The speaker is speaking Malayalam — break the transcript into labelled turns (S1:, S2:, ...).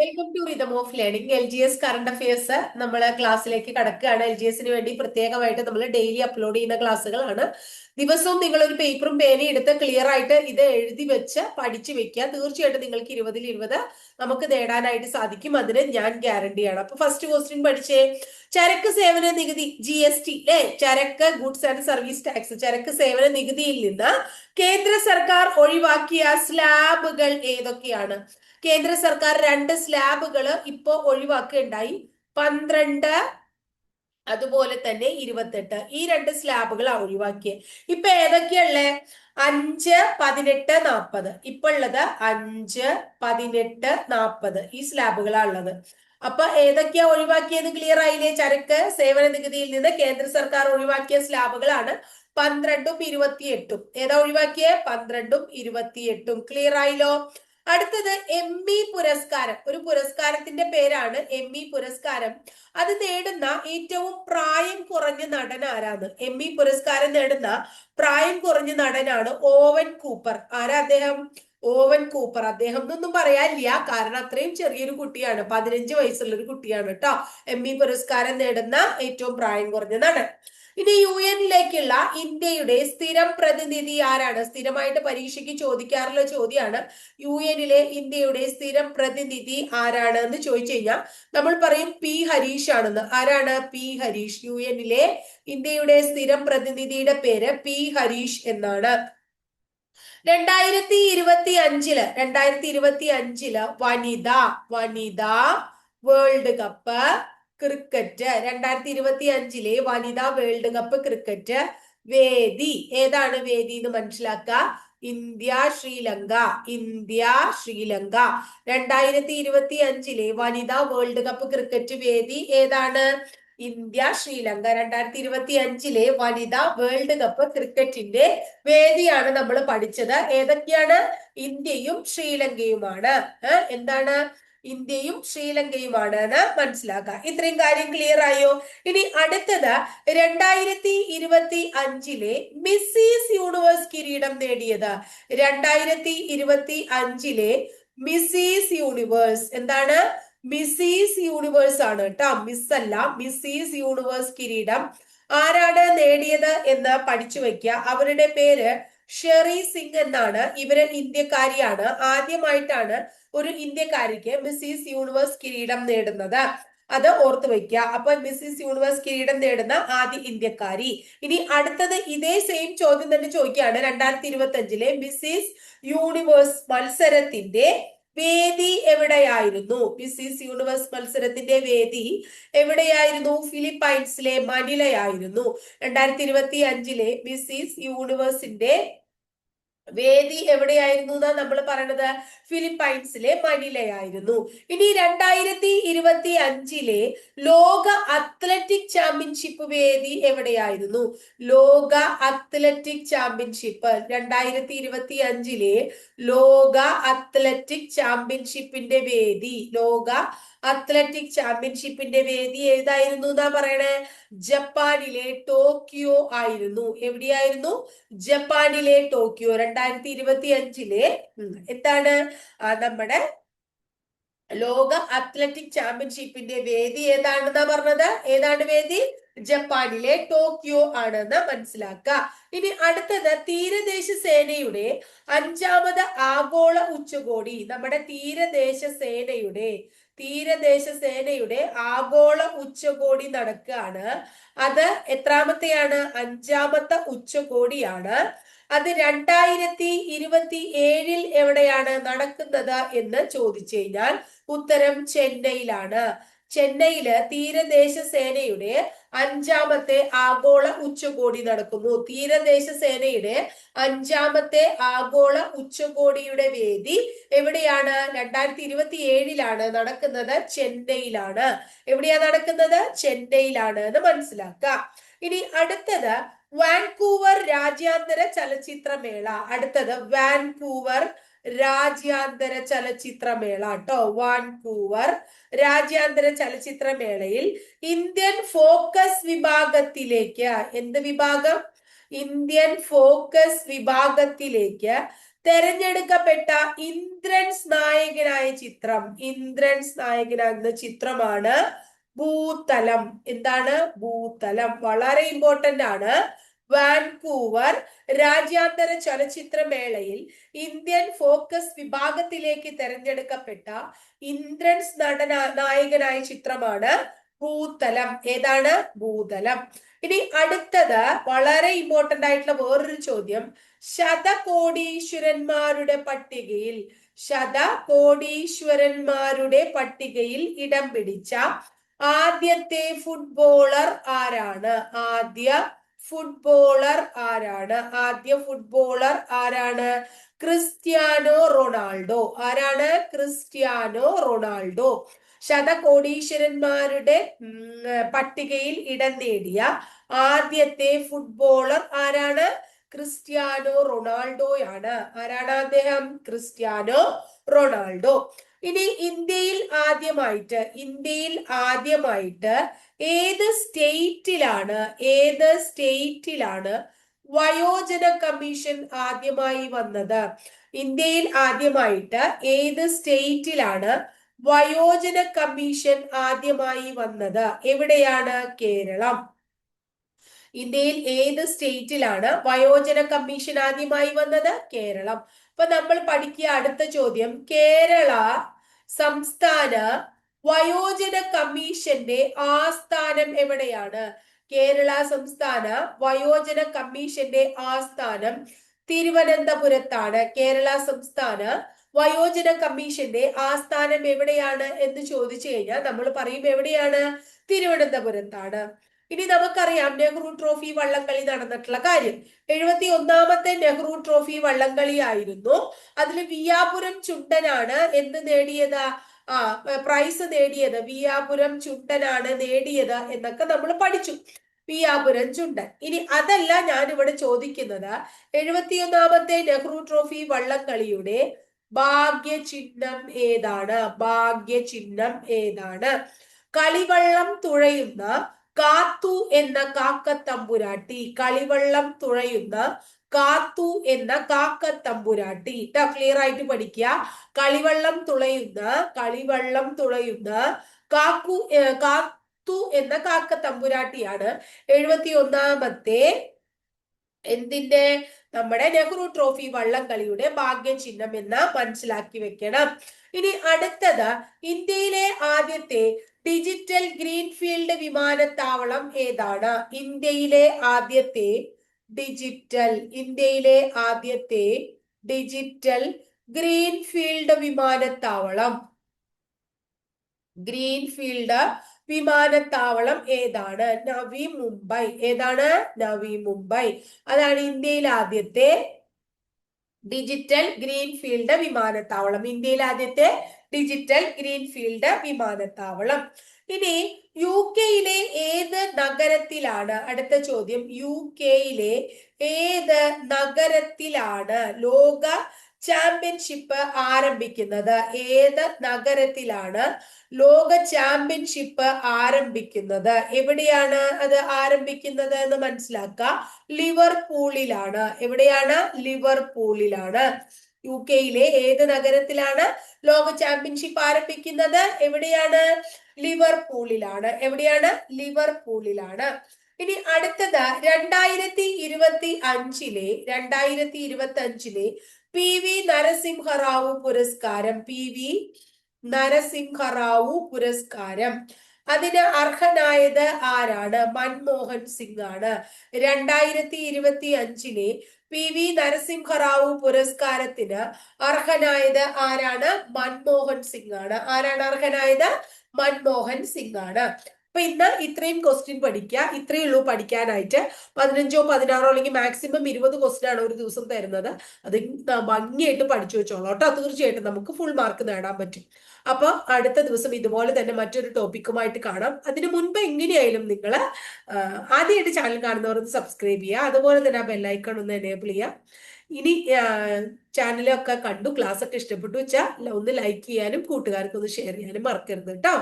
S1: Welcome to rhythm of learning L G S current affairs നമ്മൾ ക്ലാസ്സിലേക്ക് കടക്കുകയാണ്. എൽ ജി എസിന് വേണ്ടി പ്രത്യേകമായിട്ട് നമ്മൾ ഡെയിലി അപ്ലോഡ് ചെയ്യുന്ന ക്ലാസ്സുകളാണ്. ദിവസവും നിങ്ങൾ ഒരു പേപ്പറും പേനയും എടുത്ത് ക്ലിയർ ആയിട്ട് ഇത് എഴുതി വെച്ച് പഠിച്ചു വെക്കുക. തീർച്ചയായിട്ടും നിങ്ങൾക്ക് ഇരുപതിൽ ഇരുപത് നമുക്ക് നേടാനായിട്ട് സാധിക്കും. അതിന് ഞാൻ ഗ്യാരണ്ടിയാണ് അപ്പൊ ഫസ്റ്റ് ക്വസ്റ്റ്യൻ പഠിച്ചേ. ചരക്ക് സേവന നികുതി ജി എസ് ടി അല്ലെ ചരക്ക് ഗുഡ്സ് ആൻഡ് സർവീസ് ടാക്സ് ചരക്ക് സേവന നികുതിയിൽ നിന്ന് കേന്ദ്ര സർക്കാർ ഒഴിവാക്കിയ സ്ലാബുകൾ ഏതൊക്കെയാണ്? കേന്ദ്ര സർക്കാർ രണ്ട് സ്ലാബുകൾ ഇപ്പോൾ ഒഴിവാക്കുകയുണ്ടായി. പന്ത്രണ്ട് അതുപോലെ തന്നെ ഇരുപത്തെട്ട്. ഈ രണ്ട് സ്ലാബുകളാണ് ഒഴിവാക്കിയത് ഇപ്പൊ ഏതൊക്കെയുള്ളേ? അഞ്ച് പതിനെട്ട് നാൽപ്പത് ഇപ്പൊ ഉള്ളത് അഞ്ച് പതിനെട്ട് നാൽപ്പത് ഈ സ്ലാബുകളാണ് ഉള്ളത്. അപ്പൊ ഏതൊക്കെയാ ഒഴിവാക്കിയത്? ക്ലിയർ ആയില്ലേ? ചരക്ക് സേവന നികുതിയിൽ നിന്ന് കേന്ദ്ര സർക്കാർ ഒഴിവാക്കിയ സ്ലാബുകളാണ് പന്ത്രണ്ടും ഇരുപത്തിയെട്ടും. ഏതാ ഒഴിവാക്കിയേ? പന്ത്രണ്ടും ഇരുപത്തിയെട്ടും. ക്ലിയർ ആയില്ലോ? അടുത്തത് എം ഇ പുരസ്കാരം. ഒരു പുരസ്കാരത്തിന്റെ പേരാണ് എം ഇ പുരസ്കാരം. അത് നേടുന്ന ഏറ്റവും പ്രായം കുറഞ്ഞ നടൻ ആരാണ്? എം ഇ പുരസ്കാരം നേടുന്ന പ്രായം കുറഞ്ഞ നടനാണ് ഓവൻ കൂപ്പർ. ആരാ അദ്ദേഹം? Owen Cooper. അദ്ദേഹം എന്നൊന്നും പറയാനില്ല. കാരണം അത്രയും ചെറിയൊരു കുട്ടിയാണ്. പതിനഞ്ച് വയസ്സുള്ള ഒരു കുട്ടിയാണ് കേട്ടോ. എം ഇ പുരസ്കാരം നേടുന്ന ഏറ്റവും പ്രായം കുറഞ്ഞ നടൻ. ഇനി യു എന്നിലേക്കുള്ള ഇന്ത്യയുടെ സ്ഥിരം പ്രതിനിധി ആരാണ്? സ്ഥിരമായിട്ട് പരീക്ഷയ്ക്ക് ചോദിക്കാറുള്ള ചോദ്യമാണ് യു എന്നിലെ ഇന്ത്യയുടെ സ്ഥിരം പ്രതിനിധി ആരാണ് എന്ന് ചോദിച്ചു കഴിഞ്ഞാൽ നമ്മൾ പറയും പി ഹരീഷ് ആണെന്ന് ആരാണ് പി ഹരീഷ്? യു എന്നിലെ ഇന്ത്യയുടെ സ്ഥിരം പ്രതിനിധിയുടെ പേര് പി ഹരീഷ് എന്നാണ്. രണ്ടായിരത്തി ഇരുപത്തി അഞ്ചിൽ രണ്ടായിരത്തി ഇരുപത്തി അഞ്ചിൽ വനിത വനിത വേൾഡ് കപ്പ് ക്രിക്കറ്റ്. രണ്ടായിരത്തി ഇരുപത്തി അഞ്ചിലെ വനിതാ വേൾഡ് കപ്പ് ക്രിക്കറ്റ് വേദി. ഏതാണ് വേദി എന്ന് മനസ്സിലാക്കുക ഇന്ത്യ ശ്രീലങ്ക. ഇന്ത്യ ശ്രീലങ്ക. രണ്ടായിരത്തി ഇരുപത്തി അഞ്ചിലെ വനിതാ വേൾഡ് കപ്പ് ക്രിക്കറ്റ് വേദി ഏതാണ്? ഇന്ത്യ ശ്രീലങ്ക. രണ്ടായിരത്തി ഇരുപത്തി അഞ്ചിലെ വനിതാ വേൾഡ് കപ്പ് ക്രിക്കറ്റിന്റെ വേദിയാണ് നമ്മൾ പഠിച്ചത്. ഏതൊക്കെയാണ്? ഇന്ത്യയും ശ്രീലങ്കയുമാണ്. എന്താണ്? ഇന്ത്യയും ശ്രീലങ്കയുമാണ് എന്ന് മനസ്സിലാക്കുക ഇത്രയും കാര്യം ക്ലിയർ ആയോ? ഇനി അടുത്തത് രണ്ടായിരത്തി ഇരുപത്തി അഞ്ചിലെ മിസ്സിസ് യൂണിവേഴ്സ് കിരീടം നേടിയത്. രണ്ടായിരത്തി ഇരുപത്തി അഞ്ചിലെ മിസ്സിസ് യൂണിവേഴ്സ് എന്താണ്? മിസ്സിസ് യൂണിവേഴ്സ് ആണ് കേട്ടോ മിസ് അല്ല മിസ്സിസ് യൂണിവേഴ്സ് കിരീടം ആരാണ് നേടിയത് എന്ന് പഠിച്ചു വെക്കുക. അവരുടെ പേര് ഷെറി സിംഗ് എന്നാണ് ഇവർ ഇന്ത്യക്കാരിയാണ്. ആദ്യമായിട്ടാണ് ഒരു ഇന്ത്യക്കാരിക്ക് മിസ്സിസ് യൂണിവേഴ്സ് കിരീടം നേടുന്നത്. അത് ഓർത്തു വെക്കുക അപ്പൊ മിസ്സിസ് യൂണിവേഴ്സ് കിരീടം നേടുന്ന ആദ്യ ഇന്ത്യക്കാരി. ഇനി അടുത്തത് ഇതേ സെയിം ചോദ്യം തന്നെ ചോദിക്കുകയാണ്. രണ്ടായിരത്തി ഇരുപത്തി അഞ്ചിലെ മിസ്സിസ് യൂണിവേഴ്സ് മത്സരത്തിന്റെ വേദി എവിടെയായിരുന്നു? മിസ്സിസ് യൂണിവേഴ്സ് മത്സരത്തിന്റെ വേദി എവിടെയായിരുന്നു? ഫിലിപ്പൈൻസിലെ മനിലയായിരുന്നു. രണ്ടായിരത്തി ഇരുപത്തി അഞ്ചിലെ മിസ്സിസ് യൂണിവേഴ്സിന്റെ വേദി എവിടെയായിരുന്നു എന്നാ നമ്മൾ പറയണത്? ഫിലിപ്പൈൻസിലെ മനിലയായിരുന്നു. ഇനി രണ്ടായിരത്തി ഇരുപത്തി അഞ്ചിലെ ലോക അത്ലറ്റിക് ചാമ്പ്യൻഷിപ്പ് വേദി എവിടെയായിരുന്നു? ലോക അത്ലറ്റിക് ചാമ്പ്യൻഷിപ്പ്. രണ്ടായിരത്തി ഇരുപത്തി അഞ്ചിലെ ലോക അത്ലറ്റിക് ചാമ്പ്യൻഷിപ്പിന്റെ വേദി. ലോക അത്ലറ്റിക് ചാമ്പ്യൻഷിപ്പിന്റെ വേദി ഏതായിരുന്നു എന്നാ പറയണേ? ജപ്പാനിലെ ടോക്കിയോ ആയിരുന്നു. എവിടെയായിരുന്നു? ജപ്പാനിലെ ടോക്കിയോ. രണ്ടായിരത്തി ഇരുപത്തി അഞ്ചിലെ എന്താണ്? നമ്മുടെ ലോക അത്ലറ്റിക് ചാമ്പ്യൻഷിപ്പിന്റെ വേദി ഏതാണെന്നാ പറഞ്ഞത്? ഏതാണ് വേദി? ജപ്പാനിലെ ടോക്കിയോ ആണെന്ന് മനസ്സിലാക്കുക. ഇനി അടുത്തത് തീരദേശ സേനയുടെ അഞ്ചാമത് ആഗോള ഉച്ചകോടി. നമ്മുടെ തീരദേശ സേനയുടെ തീരദേശ സേനയുടെ ആഗോള ഉച്ചകോടി നടക്കുകയാണ്. അത് എത്രാമത്തെയാണ്? അഞ്ചാമത്തെ ഉച്ചകോടിയാണ്. അത് രണ്ടായിരത്തി ഇരുപത്തി ഏഴിൽ എവിടെയാണ് നടക്കുന്നത് എന്ന് ചോദിച്ചു കഴിഞ്ഞാൽ ഉത്തരം ചെന്നൈയിലാണ്. ചെന്നൈയിൽ തീരദേശ സേനയുടെ അഞ്ചാമത്തെ ആഗോള ഉച്ചകോടി നടക്കുന്നു. തീരദേശ സേനയുടെ അഞ്ചാമത്തെ ആഗോള ഉച്ചകോടിയുടെ വേദി എവിടെയാണ്? രണ്ടായിരത്തി ഇരുപത്തി ഏഴിലാണ് നടക്കുന്നത് ചെന്നൈയിലാണ്. എവിടെയാ നടക്കുന്നത്? ചെന്നൈയിലാണ് എന്ന് മനസ്സിലാക്കുക ഇനി അടുത്തത് വാൻകൂവർ രാജ്യാന്തര ചലച്ചിത്രമേള. അടുത്തത് വാൻകൂവർ രാജ്യാന്തര ചലച്ചിത്രമേള കേട്ടോ വാൻകൂവർ രാജ്യാന്തര ചലച്ചിത്രമേളയിൽ ഇന്ത്യൻ ഫോക്കസ് വിഭാഗത്തിലേക്ക് എന്ത് വിഭാഗം? ഇന്ത്യൻ ഫോക്കസ് വിഭാഗത്തിലേക്ക് തെരഞ്ഞെടുക്കപ്പെട്ട ഇന്ദ്രൻസ് നായകനായ ചിത്രം. ഇന്ദ്രൻസ് നായകനാകുന്ന ചിത്രമാണ് ഭൂതലം. എന്താണ്? ഭൂതലം. വളരെ ഇമ്പോർട്ടന്റ് ആണ്. വാൻകൂവർ രാജ്യാന്തര ചലച്ചിത്രമേളയിൽ ഇന്ത്യൻ ഫോക്കസ് വിഭാഗത്തിലേക്ക് തെരഞ്ഞെടുക്കപ്പെട്ട ഇന്ദ്രൻസ് നടന നായകനായ ചിത്രമാണ് ഭൂതലം. ഏതാണ്? ഭൂതലം. ഇനി അടുത്തത് വളരെ ഇമ്പോർട്ടന്റ് ആയിട്ടുള്ള വേറൊരു ചോദ്യം. ശതകോടീശ്വരന്മാരുടെ പട്ടികയിൽ ശതകോടീശ്വരന്മാരുടെ പട്ടികയിൽ ഇടം പിടിച്ച ആദ്യത്തെ ഫുട്ബോളർ ആരാണ്? ആദ്യ ഫുട്ബോളർ ആരാണ്? ആദ്യ ഫുട്ബോളർ ആരാണ്? Cristiano Ronaldo. ആരാണ്? Cristiano Ronaldo. ശതകോടീശ്വരന്മാരുടെ പട്ടികയിൽ ഇടം നേടിയ ആദ്യത്തെ ഫുട്ബോളർ ആരാണ്? ക്രിസ്ത്യാനോ റൊണാൾഡോയാണ്. ആരാണ് അദ്ദേഹം? Cristiano Ronaldo. ഇനി ഇന്ത്യയിൽ ആദ്യമായിട്ട് ഇന്ത്യയിൽ ആദ്യമായിട്ട് ഏത് സ്റ്റേറ്റിലാണ് ഏത് സ്റ്റേറ്റിലാണ് വയോജന കമ്മീഷൻ ആദ്യമായി വന്നത്? ഇന്ത്യയിൽ ആദ്യമായിട്ട് ഏത് സ്റ്റേറ്റിലാണ് വയോജന കമ്മീഷൻ ആദ്യമായി വന്നത്? എവിടെയാണ് കേരളം? ഇന്ത്യയിൽ ഏത് സ്റ്റേറ്റിലാണ് വയോജന കമ്മീഷൻ ആദ്യമായി വന്നത്? കേരളം. അപ്പൊ നമ്മൾ പഠിക്കുക അടുത്ത ചോദ്യം കേരള സംസ്ഥാന വയോജന കമ്മീഷന്റെ ആസ്ഥാനം എവിടെയാണ്? കേരള സംസ്ഥാന വയോജന കമ്മീഷന്റെ ആസ്ഥാനം തിരുവനന്തപുരത്താണ്. കേരള സംസ്ഥാന വയോജന കമ്മീഷന്റെ ആസ്ഥാനം എവിടെയാണ് എന്ന് ചോദിച്ചു കഴിഞ്ഞാൽ നമ്മൾ പറയും എവിടെയാണ്? തിരുവനന്തപുരത്താണ്. ഇനി നമുക്കറിയാം നെഹ്റു ട്രോഫി വള്ളംകളി നടന്നിട്ടുള്ള കാര്യം. എഴുപത്തി ഒന്നാമത്തെ നെഹ്റു ട്രോഫി വള്ളംകളി ആയിരുന്നു. അതിൽ വിയാപുരം ചുണ്ടനാണ് എന്ത് നേടിയത്? ആ പ്രൈസ് നേടിയത്. വിയാപുരം ചുണ്ടനാണ് നേടിയത് എന്നൊക്കെ നമ്മൾ പഠിച്ചു. വിയാപുരം ചുണ്ടൻ. ഇനി അതല്ല ഞാൻ ഇവിടെ ചോദിക്കുന്നത്. എഴുപത്തിയൊന്നാമത്തെ നെഹ്റു ട്രോഫി വള്ളംകളിയുടെ ഭാഗ്യ ഭാഗ്യചിഹ്നം ഏതാണ്? ഭാഗ്യ ഭാഗ്യചിഹ്നം ഏതാണ്? കളിവള്ളം തുഴയുന്ന കാത്തു എന്ന കാക്കത്തമ്പുരാട്ടി. കളിവെള്ളം തുഴയുന്ന കാത്തു എന്ന കാക്കത്തമ്പുരാട്ടി. ഇട്ടാ ക്ലിയർ ആയിട്ട് പഠിക്കുക കളിവെള്ളം തുളയുന്ന കളിവെള്ളം തുളയുന്ന കാക്കു കാത്തു എന്ന കാക്കത്തമ്പുരാട്ടിയാണ്. എഴുപത്തി ഒന്നാമത്തെ എന്തിന്റെ? നമ്മുടെ നെഹ്റു ട്രോഫി വള്ളംകളിയുടെ ഭാഗ്യചിഹ്നം എന്ന് മനസ്സിലാക്കി വെക്കണം. ഇനി അടുത്തത് ഇന്ത്യയിലെ ആദ്യത്തെ ഡിജിറ്റൽ ഗ്രീൻഫീൽഡ് വിമാനത്താവളം ഏതാണ്? ഇന്ത്യയിലെ ആദ്യത്തെ ഡിജിറ്റൽ ഇന്ത്യയിലെ ആദ്യത്തെ ഡിജിറ്റൽ ഗ്രീൻഫീൽഡ് വിമാനത്താവളം. ഗ്രീൻഫീൽഡ് വിമാനത്താവളം ഏതാണ്? നവി മുംബൈ. ഏതാണ്? നവി മുംബൈ. അതാണ് ഇന്ത്യയിൽ ആദ്യത്തെ ഡിജിറ്റൽ ഗ്രീൻഫീൽഡ് വിമാനത്താവളം ഇന്ത്യയിൽ ആദ്യത്തെ ഡിജിറ്റൽ ഗ്രീൻഫീൽഡ് വിമാനത്താവളം ഇനി യു കെയിലെ ഏത് നഗരത്തിലാണ്? അടുത്ത ചോദ്യം. യു കെയിലെ ഏത് നഗരത്തിലാണ്? ലോക ചാമ്പ്യൻഷിപ്പ് ആരംഭിക്കുന്നത്? ഏത് നഗരത്തിലാണ് ലോക ചാമ്പ്യൻഷിപ്പ് ആരംഭിക്കുന്നത്? എവിടെയാണ് അത് ആരംഭിക്കുന്നത് എന്ന് മനസ്സിലാക്കുക ലിവർപൂളിലാണ്. എവിടെയാണ്? ലിവർപൂളിലാണ്. യു കെയിലെ ഏത് നഗരത്തിലാണ് ലോക ചാമ്പ്യൻഷിപ്പ് ആരംഭിക്കുന്നത്? എവിടെയാണ്? ലിവർപൂളിലാണ്. എവിടെയാണ്? ലിവർപൂളിലാണ്. ഇനി അടുത്തത് രണ്ടായിരത്തി ഇരുപത്തി അഞ്ചിലെ രണ്ടായിരത്തി ഇരുപത്തി അഞ്ചിലെ പി വി നരസിംഹറാവു പുരസ്കാരം പി വി നരസിംഹറാവു പുരസ്കാരം. അതിന് അർഹനായത് ആരാണ്? മൻമോഹൻ സിംഗ് ആണ്. രണ്ടായിരത്തി ഇരുപത്തി അഞ്ചിലെ പി വി നരസിംഹറാവു പുരസ്കാരത്തിന് അർഹനായത് ആരാണ്? മൻമോഹൻ സിംഗ് ആണ്. ആരാണ് അർഹനായത്? മൻമോഹൻ സിംഗ് ആണ്. അപ്പൊ ഇന്ന് ഇത്രയും ക്വസ്റ്റ്യൻ പഠിക്കുക ഇത്രയേ ഉള്ളൂ പഠിക്കാനായിട്ട്. പതിനഞ്ചോ പതിനാറോ അല്ലെങ്കിൽ മാക്സിമം ഇരുപത് ക്വസ്റ്റ്യൻ ആണ് ഒരു ദിവസം തരുന്നത്. അത് ഭംഗിയായിട്ട് പഠിച്ചു വെച്ചോളൂ കേട്ടോ. തീർച്ചയായിട്ടും നമുക്ക് ഫുൾ മാർക്ക് നേടാൻ പറ്റും. അപ്പൊ അടുത്ത ദിവസം ഇതുപോലെ തന്നെ മറ്റൊരു ടോപ്പിക്കുമായിട്ട് കാണാം. അതിനു മുൻപ് എങ്ങനെയായാലും നിങ്ങൾ ആദ്യമായിട്ട് ചാനൽ കാണുന്നവർ ഒന്ന് സബ്സ്ക്രൈബ് ചെയ്യുക. അതുപോലെ തന്നെ ആ ബെല്ലൈക്കൺ ഒന്ന് എനേബിൾ ചെയ്യുക. ഇനി ചാനലൊക്കെ കണ്ടു ക്ലാസ് ഒക്കെ ഇഷ്ടപ്പെട്ടു വെച്ചാൽ ഒന്ന് ലൈക്ക് ചെയ്യാനും കൂട്ടുകാർക്ക് ഒന്ന് ഷെയർ ചെയ്യാനും മറക്കരുത് കേട്ടോ.